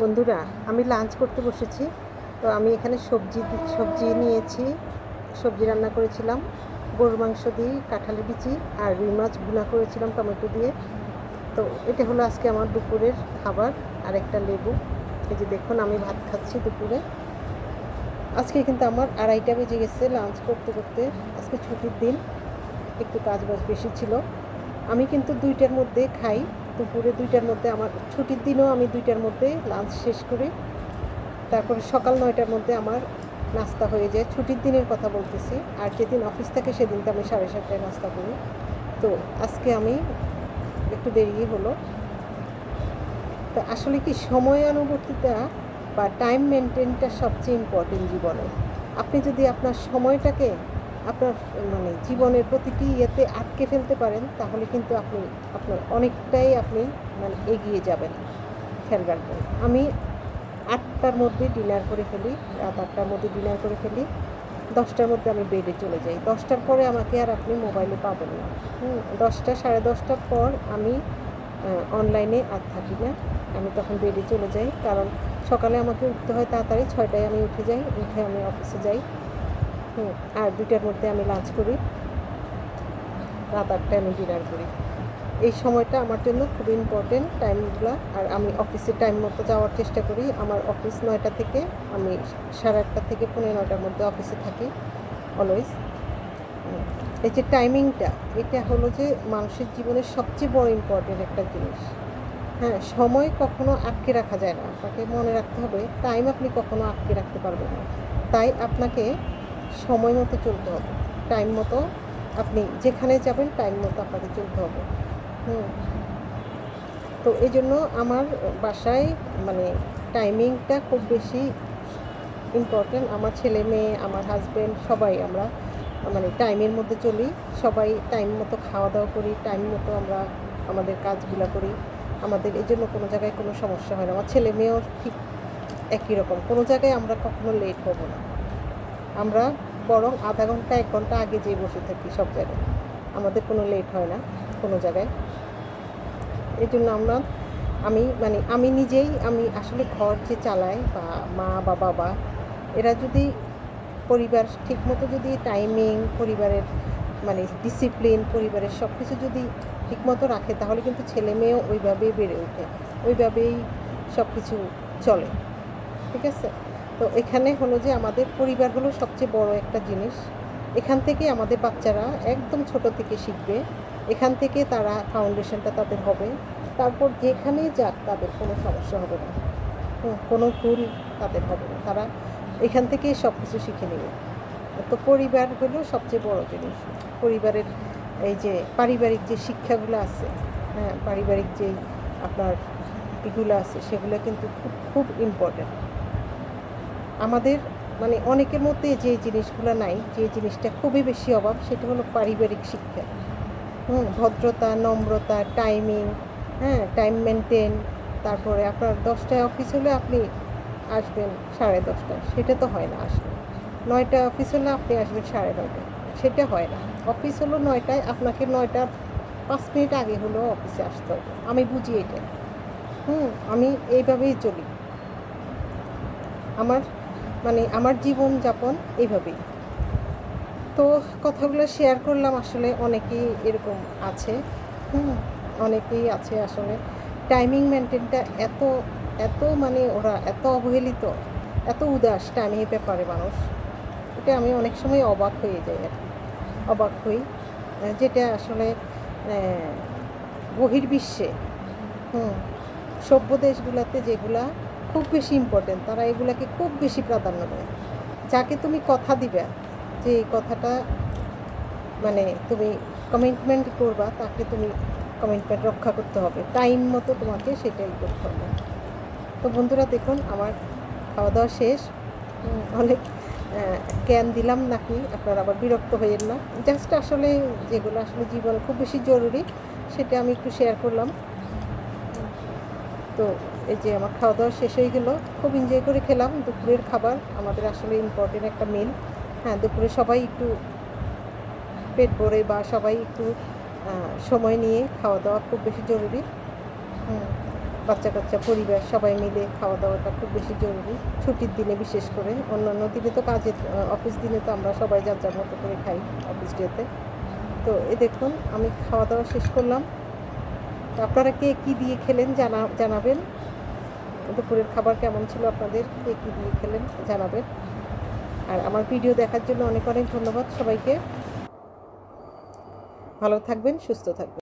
বন্ধুরা, আমি লাঞ্চ করতে বসেছি। তো আমি এখানে সবজি সবজি নিয়েছি, সবজি রান্না করেছিলাম। গরুর মাংস দিয়ে কাঁঠালের বিচি আর রুই মাছ ভুনা করেছিলাম টমেটো দিয়ে। তো এটা হলো আজকে আমার দুপুরের খাবার আর একটা লেবু। এই যে দেখুন, আমি ভাত খাচ্ছি দুপুরে। আজকে কিন্তু আমার আড়াইটা বেজে গেছে লাঞ্চ করতে করতে। আজকে ছুটির দিন, একটু কাজ বাজ বেশি ছিল। আমি কিন্তু দুইটার মধ্যে খাই। দুপুরে দুইটার মধ্যে আমার, ছুটির দিনও আমি দুইটার মধ্যে লাঞ্চ শেষ করি। তারপরে সকাল নয়টার মধ্যে আমার নাস্তা হয়ে যায়। ছুটির দিনের কথা বলতেছি। আর যেদিন অফিস থাকে সেদিন তো আমি সাড়ে সাতটায় নাস্তা করি। তো আজকে আমি একটু দেরি হলো। তো আসলে কি সময়ানুবর্তিতা বা টাইম মেনটেনটা সবচেয়ে ইম্পর্টেন্ট জীবনে? আপনি যদি আপনার সময়টাকে আপনার মানে জীবনের প্রতিটি ইয়েতে আটকে ফেলতে পারেন, তাহলে কিন্তু আপনি, আপনার অনেকটাই আপনি মানে এগিয়ে যাবেন খেয়াল রাখবেন। আমি আটটার মধ্যে ডিনার করে ফেলি, রাত আটটার মধ্যে ডিনার করে ফেলি, দশটার মধ্যে আমি বেডে চলে যাই। দশটার পরে আমাকে আর আপনি মোবাইলে পাবেন না। দশটা, সাড়ে দশটার পর আমি অনলাইনে আর থাকি না। আমি তখন বেডে চলে যাই, কারণ সকালে আমাকে উঠতে হয় তাড়াতাড়ি, ছয়টায় আমি উঠে যাই, উঠে আমি অফিসে যাই। হুম, আর দুইটার মধ্যে আমি লাঞ্চ করি। রাত আটটায় আমি ডিনার করি। এই সময়টা আমার জন্য খুব ইম্পর্টেন্ট টাইমগুলো, আর আমি অফিসে টাইম মতো যাওয়ার চেষ্টা করি। আমার অফিস নয়টা থেকে, আমি সাড়ে আটটা থেকে পনেরো নয়টার মধ্যে অফিসে থাকি অলওয়েজ এই যে টাইমিংটা এটা হলো যে মানুষের জীবনের সবচেয়ে বড় ইম্পর্টেন্ট একটা জিনিস। হ্যাঁ সময় কখনো আটকে রাখা যায় না। আপনাকে মনে রাখতে হবে টাইম আপনি কখনো আটকে রাখতে পারবেন না। তাই আপনাকে সময় মতো চলতে হবে। টাইম মতো আপনি যেখানে যাবেন টাইম মতো আপনাকে চলতে হবে। হুম। তো এই জন্য আমার বাসায় মানে টাইমিংটা খুব বেশি ইম্পর্টেন্ট আমার ছেলে মেয়ে, আমার হাজব্যান্ড সবাই আমরা মানে টাইমের মধ্যে চলি। সবাই টাইম মতো খাওয়া দাওয়া করি টাইম মতো আমরা আমাদের কাজগুলো করি। আমাদের এই জন্য কোনো জায়গায় কোনো সমস্যা হয় না। আমার ছেলে মেয়েও ঠিক একই রকম। কোনো জায়গায় আমরা কখনো লেট হব না। আমরা বরং আধা ঘণ্টা, এক ঘণ্টা আগে যেয়ে বসে থাকি সব জায়গায়। আমাদের কোনো লেট হয় না কোনো জায়গায়। এই জন্য আমরা, আমি মানে আমি নিজেই, আমি আসলে ঘর যে চালাই বা মা বা বাবা, এরা যদি পরিবার ঠিকমতো যদি টাইমিং পরিবারের মানে ডিসিপ্লিন পরিবারের সব কিছু যদি ঠিকমতো রাখে, তাহলে কিন্তু ছেলে মেয়েও ওইভাবেই বেড়ে ওঠে। ওইভাবেই সব কিছু চলে। ঠিক আছে? তো এখানে হলো যে আমাদের পরিবার হলো সবচেয়ে বড় একটা জিনিস। এখান থেকে আমাদের বাচ্চারা একদম ছোট থেকে শিখবে। এখান থেকে তারা ফাউন্ডেশনটা তাদের হবে। তারপর যেখানেই যাক তাদের কোনো সমস্যা হবে না। কোনো ভুল তাদের হবে না। তারা এখান থেকেই সব কিছু শিখে নেবে। তো পরিবার হলো সবচেয়ে বড় জিনিস। পরিবারের এই যে পারিবারিক যে শিক্ষাগুলো আছে হ্যাঁ পারিবারিক যেই আপনার এগুলো আছে, সেগুলো কিন্তু খুব খুব ইম্পর্ট্যান্ট আমাদের মানে অনেকের মধ্যে যে জিনিসগুলো নাই, যে জিনিসটা খুবই বেশি অভাব, সেটা হলো পারিবারিক শিক্ষা। হুম, ভদ্রতা, নম্রতা টাইমিং হ্যাঁ টাইম মেনটেন তারপরে আপনার দশটায় অফিস হলে আপনি আসবেন সাড়ে দশটায়, সেটা তো হয় না আসলে। নয়টা অফিস হলে আপনি আসবেন সাড়ে নয়টায়, সেটা হয় না। অফিস হলো নয়টায়, আপনাকে নয়টা পাঁচ মিনিট আগে হলেও অফিসে আসতে হবে। আমি বুঝি এটা। হুম, আমি এইভাবেই চলি। আমার মানে আমার জীবনযাপন এইভাবেই। তো কথাগুলো শেয়ার করলাম, আসলে অনেকেই এরকম আছে। হুম, অনেকেই আছে আসলে। টাইমিং মেনটেনটা এত এত মানে ওরা এত অবহেলিত, এত উদাস টাইমিং ব্যাপারে মানুষ। এটা আমি অনেক সময় অবাক হয়ে যাই আর অবাক হই। যেটা আসলে বহির্বিশ্বে, হুম, সভ্য দেশগুলোতে যেগুলা খুব বেশি ইম্পর্টেন্ট তারা এগুলাকে খুব বেশি প্রাধান্য দেয়। যাকে তুমি কথা দিবে, যে এই কথাটা মানে তুমি কমিটমেন্ট করবা, তাকে তুমি কমিটমেন্ট রক্ষা করতে হবে। টাইম মতো তোমাকে সেটাই করতে হবে। তো বন্ধুরা, দেখুন, আমার খাওয়া দাওয়া শেষ অনেক জ্ঞান দিলাম নাকি, আপনারা আবার বিরক্ত হইয়েন না। জাস্ট আসলে যেগুলো আসলে জীবন খুব বেশি জরুরি, সেটা আমি একটু শেয়ার করলাম। তো এই যে আমার খাওয়া দাওয়া শেষ হয়ে গেলো। খুব এনজয় করে খেলাম। দুপুরের খাবার আমাদের আসলে ইম্পর্টেন্ট একটা মিল হ্যাঁ দুপুরে সবাই একটু পেট ভরে বা সবাই একটু সময় নিয়ে খাওয়া দাওয়া খুব বেশি জরুরি। বাচ্চা কাচ্চা পরিবার সবাই মিলে খাওয়া দাওয়াটা খুব বেশি জরুরি। ছুটির দিনে বিশেষ করে। অন্যান্য দিনে তো কাজে অফিস দিনে তো আমরা সবাই যার যার মতো করে খাই অফিস ডেতে তো এ দেখুন, আমি খাওয়া দাওয়া শেষ করলাম। তো আপনারা কে কী দিয়ে খেলেন জানা, জানাবেন? দুপুরের খাবার কেমন ছিল আপনাদের? কে কী দিয়ে খেলেন জানাবেন। আর আমার ভিডিও দেখার জন্য অনেক অনেক ধন্যবাদ সবাইকে। ভালো থাকবেন, সুস্থ থাকবেন।